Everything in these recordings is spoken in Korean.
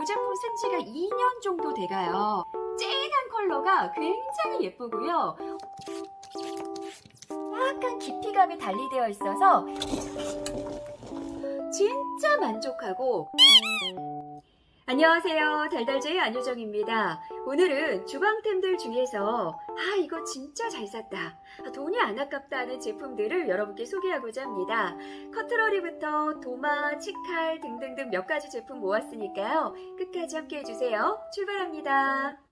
이 제품 쓴 지가 2년 정도 돼가요. 쨍한 컬러가 굉장히 예쁘고요. 약간 깊이감이 달리되어 있어서 진짜 만족하고 안녕하세요. 달달제이 안효정입니다. 오늘은 주방템들 중에서 아 이거 진짜 잘 샀다. 아, 돈이 안 아깝다 하는 제품들을 여러분께 소개하고자 합니다. 커트러리부터 도마, 치칼 등등등 몇 가지 제품 모았으니까요. 끝까지 함께 해주세요. 출발합니다.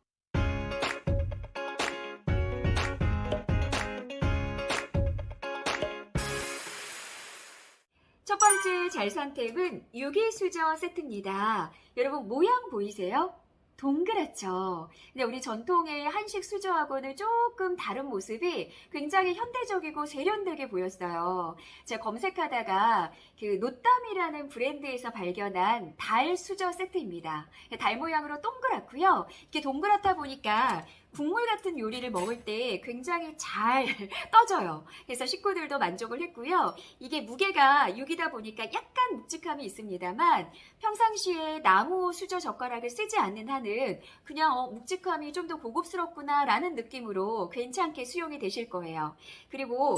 번째 잘산 템은 유기수저 세트입니다. 여러분 모양 보이세요? 동그랗죠. 근데 우리 전통의 한식 수저하고는 조금 다른 모습이 굉장히 현대적이고 세련되게 보였어요. 제가 검색하다가 그 노땀이라는 브랜드에서 발견한 달 수저 세트입니다. 달 모양으로 동그랗고요. 이게 동그랗다 보니까 국물 같은 요리를 먹을 때 굉장히 잘 떠져요. 그래서 식구들도 만족을 했고요. 이게 무게가 6이다 보니까 약간 묵직함이 있습니다만 평상시에 나무 수저 젓가락을 쓰지 않는 한은 그냥 어, 묵직함이 좀 더 고급스럽구나 라는 느낌으로 괜찮게 수용이 되실 거예요. 그리고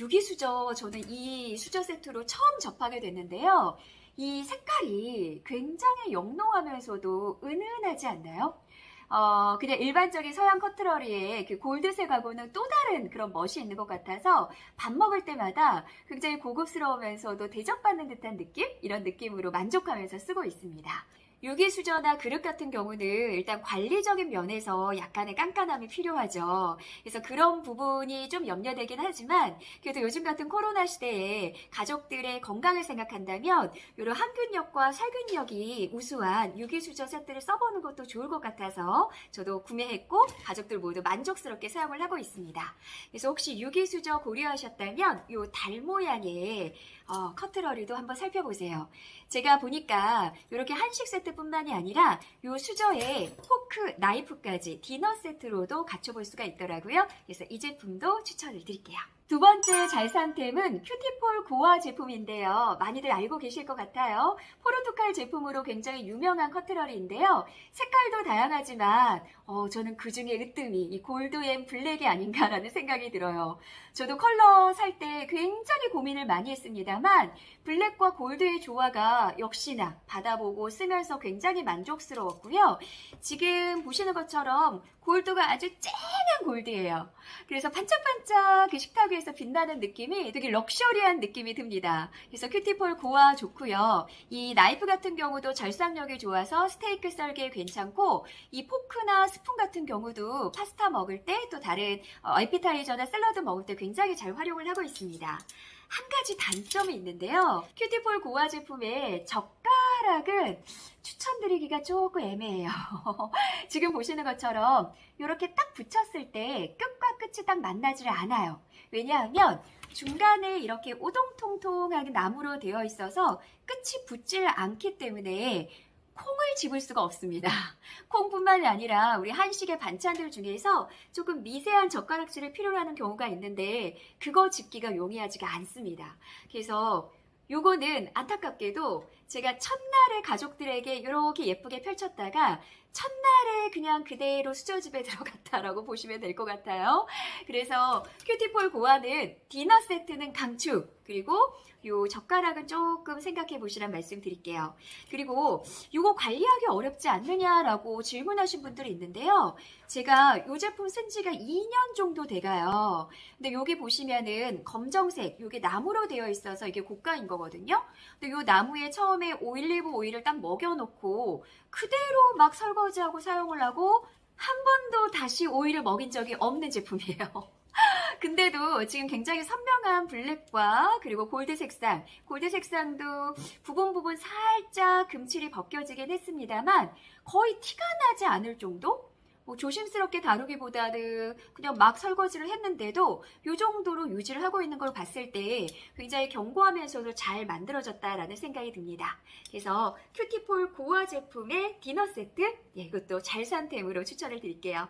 유기수저 저는 이 수저 세트로 처음 접하게 됐는데요. 이 색깔이 굉장히 영롱하면서도 은은하지 않나요? 어, 그냥 일반적인 서양 커트러리의 그 골드색하고는 또 다른 그런 멋이 있는 것 같아서 밥 먹을 때마다 굉장히 고급스러우면서도 대접받는 듯한 느낌? 이런 느낌으로 만족하면서 쓰고 있습니다. 유기수저나 그릇 같은 경우는 일단 관리적인 면에서 약간의 깐깐함이 필요하죠. 그래서 그런 부분이 좀 염려되긴 하지만 그래도 요즘 같은 코로나 시대에 가족들의 건강을 생각한다면 이런 항균력과 살균력이 우수한 유기수저 세트를 써보는 것도 좋을 것 같아서 저도 구매했고 가족들 모두 만족스럽게 사용을 하고 있습니다. 그래서 혹시 유기수저 고려하셨다면 이 달 모양의 어, 커트러리도 한번 살펴보세요. 제가 보니까 이렇게 한식 세트뿐만이 아니라 이 수저에 포크, 나이프까지 디너 세트로도 갖춰볼 수가 있더라고요. 그래서 이 제품도 추천을 드릴게요. 두 번째 잘 산 템은 큐티폴 고아 제품인데요. 많이들 알고 계실 것 같아요. 포르투갈 제품으로 굉장히 유명한 커트러리인데요. 색깔도 다양하지만 어, 저는 그 중에 으뜸이 이 골드 앤 블랙이 아닌가라는 생각이 들어요. 저도 컬러 살 때 굉장히 고민을 많이 했습니다만 블랙과 골드의 조화가 역시나 받아보고 쓰면서 굉장히 만족스러웠고요. 지금 보시는 것처럼 골드가 아주 쨍한 골드예요. 그래서 반짝반짝 그 식탁 위에서 빛나는 느낌이 되게 럭셔리한 느낌이 듭니다. 그래서 큐티폴 고와 좋고요. 이 나이프 같은 경우도 절삭력이 좋아서 스테이크 썰기에 괜찮고 이 포크나 스푼 같은 경우도 파스타 먹을 때 또 다른 어, 에피타이저나 샐러드 먹을 때 굉장히 잘 활용을 하고 있습니다. 한 가지 단점이 있는데요. 큐티폴 고와 제품의 젓가락은 추천드리기가 조금 애매해요. 지금 보시는 것처럼 이렇게 딱 붙였을 때 끝과 끝이 딱 만나지를 않아요. 왜냐하면 중간에 이렇게 오동통통하게 나무로 되어 있어서 끝이 붙질 않기 때문에 콩을 집을 수가 없습니다. 콩뿐만이 아니라 우리 한식의 반찬들 중에서 조금 미세한 젓가락질을 필요로 하는 경우가 있는데 그거 집기가 용이하지가 않습니다. 그래서 요거는 안타깝게도 제가 첫날에 가족들에게 이렇게 예쁘게 펼쳤다가 첫날에 그냥 그대로 수저집에 들어갔다라고 보시면 될 것 같아요. 그래서 큐티폴 고아는 디너 세트는 강추 그리고 요 젓가락은 조금 생각해 보시란 말씀 드릴게요. 그리고 요거 관리하기 어렵지 않느냐라고 질문하신 분들이 있는데요. 제가 요 제품 쓴 지가 2년 정도 돼가요. 근데 여기 보시면은 검정색, 요게 나무로 되어 있어서 이게 고가인 거거든요. 근데 요 나무에 처음에 오일리브 오일을 딱 먹여놓고 그대로 막 설거지하고 사용을 하고 한 번도 다시 오일을 먹인 적이 없는 제품이에요. 근데도 지금 굉장히 선명한 블랙과 그리고 골드 색상, 골드 색상도 부분 부분 살짝 금칠이 벗겨지긴 했습니다만 거의 티가 나지 않을 정도? 뭐 조심스럽게 다루기보다는 그냥 막 설거지를 했는데도 이 정도로 유지를 하고 있는 걸 봤을 때 굉장히 견고하면서도 잘 만들어졌다라는 생각이 듭니다. 그래서 큐티폴 고아 제품의 디너 세트, 예, 이것도 잘 산 템으로 추천을 드릴게요.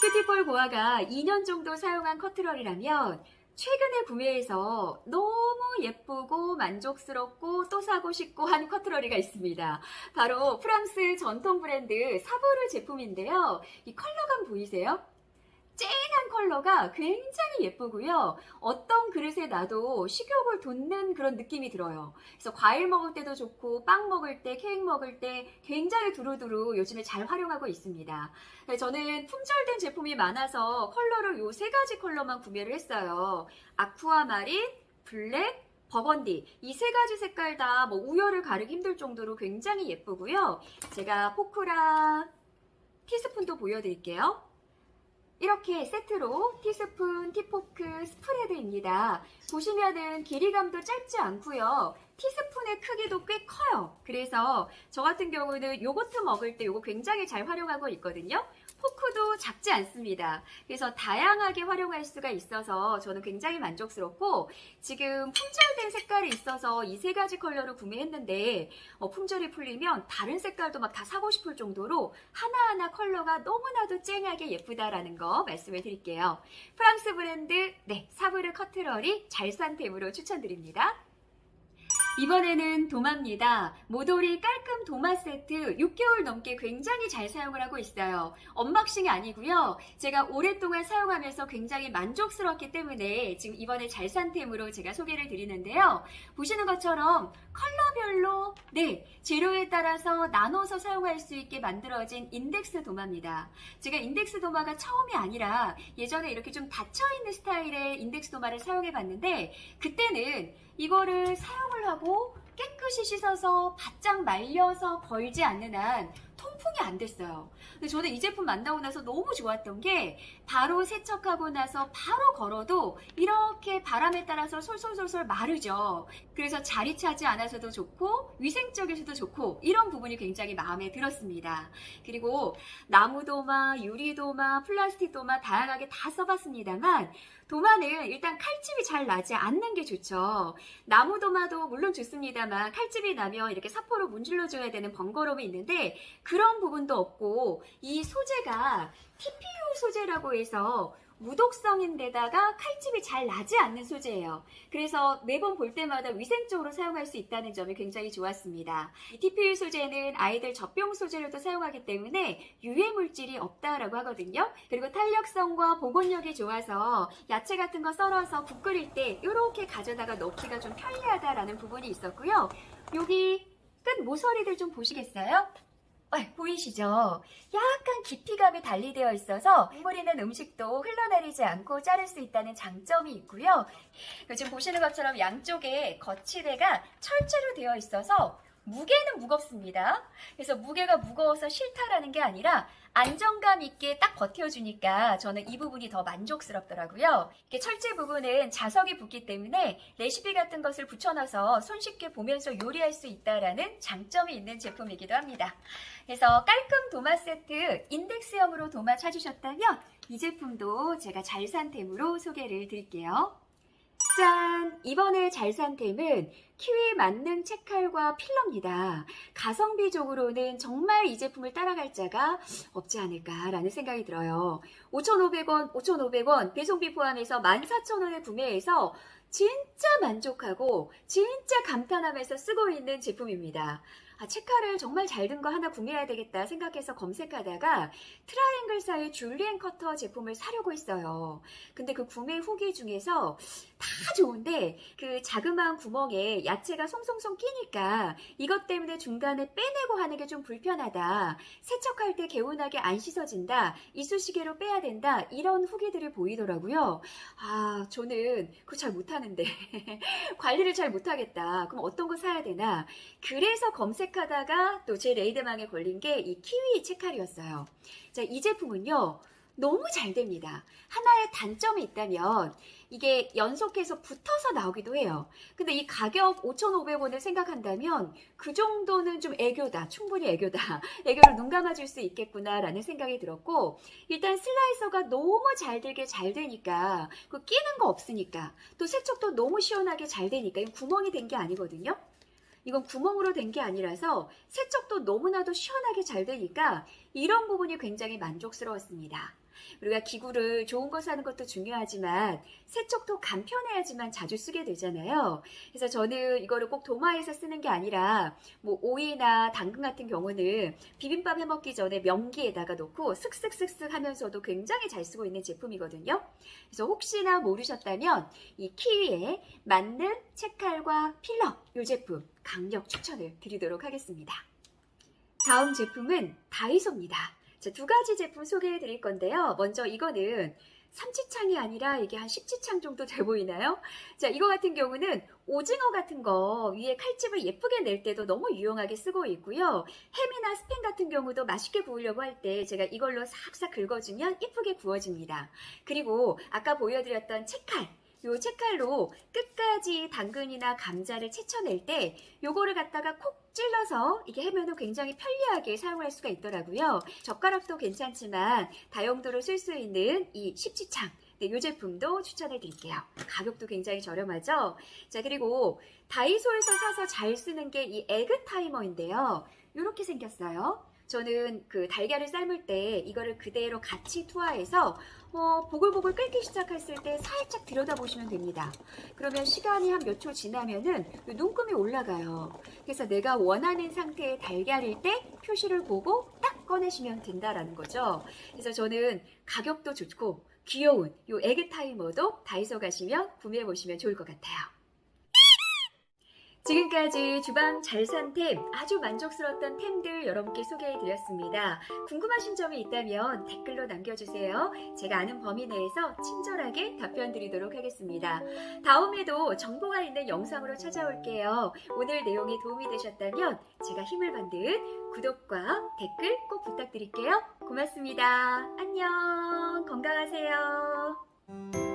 큐티폴 고아가 2년 정도 사용한 커트러리라면 최근에 구매해서 너무 예쁘고 만족스럽고 또 사고 싶고 한 커트러리가 있습니다. 바로 프랑스 전통 브랜드 사보르 제품인데요. 이 컬러감 보이세요? 쨍한 컬러가 굉장히 예쁘고요. 어떤 그릇에 놔도 식욕을 돋는 그런 느낌이 들어요. 그래서 과일 먹을 때도 좋고 빵 먹을 때, 케이크 먹을 때 굉장히 두루두루 요즘에 잘 활용하고 있습니다. 네, 저는 품절된 제품이 많아서 컬러를 요 세 가지 컬러만 구매를 했어요. 아쿠아마린, 블랙, 버건디 이 세 가지 색깔 다 뭐 우열을 가르기 힘들 정도로 굉장히 예쁘고요. 제가 포크랑 티스푼도 보여드릴게요. 이렇게 세트로 티스푼, 티포크, 스프레드입니다. 보시면은 길이감도 짧지 않고요. 티스푼의 크기도 꽤 커요. 그래서 저 같은 경우는 요거트 먹을 때 요거 굉장히 잘 활용하고 있거든요. 포크도 작지 않습니다. 그래서 다양하게 활용할 수가 있어서 저는 굉장히 만족스럽고 지금 품절된 색깔이 있어서 이 세 가지 컬러를 구매했는데 어, 품절이 풀리면 다른 색깔도 막 다 사고 싶을 정도로 하나하나 컬러가 너무나도 쨍하게 예쁘다라는 거 말씀을 드릴게요. 프랑스 브랜드 네 사브르 커트러리 잘산 템으로 추천드립니다. 이번에는 도마입니다. 모돌이 깔끔 도마 세트 6개월 넘게 굉장히 잘 사용을 하고 있어요. 언박싱이 아니고요. 제가 오랫동안 사용하면서 굉장히 만족스럽기 때문에 지금 이번에 잘 산템으로 제가 소개를 드리는데요. 보시는 것처럼 컬러별로 네 재료에 따라서 나눠서 사용할 수 있게 만들어진 인덱스 도마입니다. 제가 인덱스 도마가 처음이 아니라 예전에 이렇게 좀 닫혀있는 스타일의 인덱스 도마를 사용해 봤는데 그때는 이거를 사용을 하고 깨끗이 씻어서 바짝 말려서 걸지 않는 한 안 됐어요. 근데 저는 이 제품 만나고 나서 너무 좋았던 게 바로 세척하고 나서 바로 걸어도 이렇게 바람에 따라서 솔솔솔솔 마르죠. 그래서 자리 차지 않아서도 좋고 위생적에서도 좋고 이런 부분이 굉장히 마음에 들었습니다. 그리고 나무 도마, 유리 도마, 플라스틱 도마 다양하게 다 써봤습니다만 도마는 일단 칼집이 잘 나지 않는 게 좋죠. 나무 도마도 물론 좋습니다만 칼집이 나면 이렇게 사포로 문질러줘야 되는 번거로움이 있는데 그런 부분 도 없고 이 소재가 TPU 소재라고 해서 무독성인데다가 칼집이 잘 나지 않는 소재예요. 그래서 매번 볼 때마다 위생적으로 사용할 수 있다는 점이 굉장히 좋았습니다. 이 TPU 소재는 아이들 젖병 소재로도 사용하기 때문에 유해 물질이 없다라고 하거든요. 그리고 탄력성과 보건력이 좋아서 야채 같은 거 썰어서 국 끓일 때 이렇게 가져다가 넣기가 좀 편리하다라는 부분이 있었고요. 여기 끝 모서리들 좀 보시겠어요? 어, 보이시죠? 약간 깊이감이 달리되어 있어서 뿌리는 음식도 흘러내리지 않고 자를 수 있다는 장점이 있고요. 지금 보시는 것처럼 양쪽에 거치대가 철제로 되어 있어서 무게는 무겁습니다. 그래서 무게가 무거워서 싫다라는 게 아니라 안정감 있게 딱 버텨주니까 저는 이 부분이 더 만족스럽더라고요. 이렇게 철제 부분은 자석이 붙기 때문에 레시피 같은 것을 붙여놔서 손쉽게 보면서 요리할 수 있다라는 장점이 있는 제품이기도 합니다. 그래서 깔끔 도마 세트 인덱스형으로 도마 찾으셨다면 이 제품도 제가 잘 산 템으로 소개를 드릴게요. 짠! 이번에 잘 산 템은 키위 만능 채칼과 필러입니다. 가성비적으로는 정말 이 제품을 따라갈 자가 없지 않을까라는 생각이 들어요. 5,500원, 5,500원 배송비 포함해서 14,000원에 구매해서 진짜 만족하고 진짜 감탄하면서 쓰고 있는 제품입니다. 아, 체카를 정말 잘 든 거 하나 구매해야 되겠다 생각해서 검색하다가 트라이앵글사의 줄리엔 커터 제품을 사려고 했어요. 근데 그 구매 후기 중에서 다 좋은데 그 자그마한 구멍에 야채가 송송송 끼니까 이것 때문에 중간에 빼내고 하는 게 좀 불편하다. 세척할 때 개운하게 안 씻어진다. 이쑤시개로 빼야 된다. 이런 후기들이 보이더라고요. 아, 저는 그거 잘 못하는데 관리를 잘 못하겠다. 그럼 어떤 거 사야 되나? 그래서 검색하다가 또 제 레이드망에 걸린 게 이 키위 채칼이었어요. 자, 이 제품은요. 너무 잘 됩니다. 하나의 단점이 있다면 이게 연속해서 붙어서 나오기도 해요. 근데 이 가격 5,500원을 생각한다면 그 정도는 좀 애교다. 충분히 애교다. 애교를 눈 감아줄 수 있겠구나라는 생각이 들었고 일단 슬라이서가 너무 잘 들게 잘 되니까 그 끼는 거 없으니까 또 세척도 너무 시원하게 잘 되니까 이건 구멍이 된 게 아니거든요. 이건 구멍으로 된 게 아니라서 세척도 너무나도 시원하게 잘 되니까 이런 부분이 굉장히 만족스러웠습니다. 우리가 기구를 좋은 거 사는 것도 중요하지만 세척도 간편해야지만 자주 쓰게 되잖아요. 그래서 저는 이거를 꼭 도마에서 쓰는 게 아니라 뭐 오이나 당근 같은 경우는 비빔밥 해 먹기 전에 명기에다가 놓고 슥슥슥슥 하면서도 굉장히 잘 쓰고 있는 제품이거든요. 그래서 혹시나 모르셨다면 이 키위에 맞는 채칼과 필러 이 제품 강력 추천을 드리도록 하겠습니다. 다음 제품은 다이소입니다. 자, 두 가지 제품 소개해 드릴 건데요. 먼저 이거는 삼지창이 아니라 이게 한 10지창 정도 돼 보이나요? 자, 이거 같은 경우는 오징어 같은 거 위에 칼집을 예쁘게 낼 때도 너무 유용하게 쓰고 있고요. 햄이나 스팸 같은 경우도 맛있게 구우려고 할 때 제가 이걸로 싹싹 긁어주면 예쁘게 구워집니다. 그리고 아까 보여드렸던 채칼. 요 채칼로 끝까지 당근이나 감자를 채쳐낼 때 요거를 갖다가 콕 찔러서 이게 해면은 굉장히 편리하게 사용할 수가 있더라고요. 젓가락도 괜찮지만 다용도로 쓸 수 있는 이 십지창 네, 이 제품도 추천해 드릴게요. 가격도 굉장히 저렴하죠? 자, 그리고 다이소에서 사서 잘 쓰는 게 이 에그 타이머인데요. 이렇게 생겼어요. 저는 그 달걀을 삶을 때 이거를 그대로 같이 투하해서 어, 보글보글 끓기 시작했을 때 살짝 들여다보시면 됩니다. 그러면 시간이 한 몇 초 지나면은 이 눈금이 올라가요. 그래서 내가 원하는 상태의 달걀일 때 표시를 보고 딱 꺼내시면 된다라는 거죠. 그래서 저는 가격도 좋고 귀여운 이 에그 타이머도 다이소 가시면 구매해 보시면 좋을 것 같아요. 지금까지 주방 잘 산 템, 아주 만족스러웠던 템들 여러분께 소개해 드렸습니다. 궁금하신 점이 있다면 댓글로 남겨주세요. 제가 아는 범위 내에서 친절하게 답변 드리도록 하겠습니다. 다음에도 정보가 있는 영상으로 찾아올게요. 오늘 내용이 도움이 되셨다면 제가 힘을 받는 구독과 댓글 꼭 부탁드릴게요. 고맙습니다. 안녕. 건강하세요.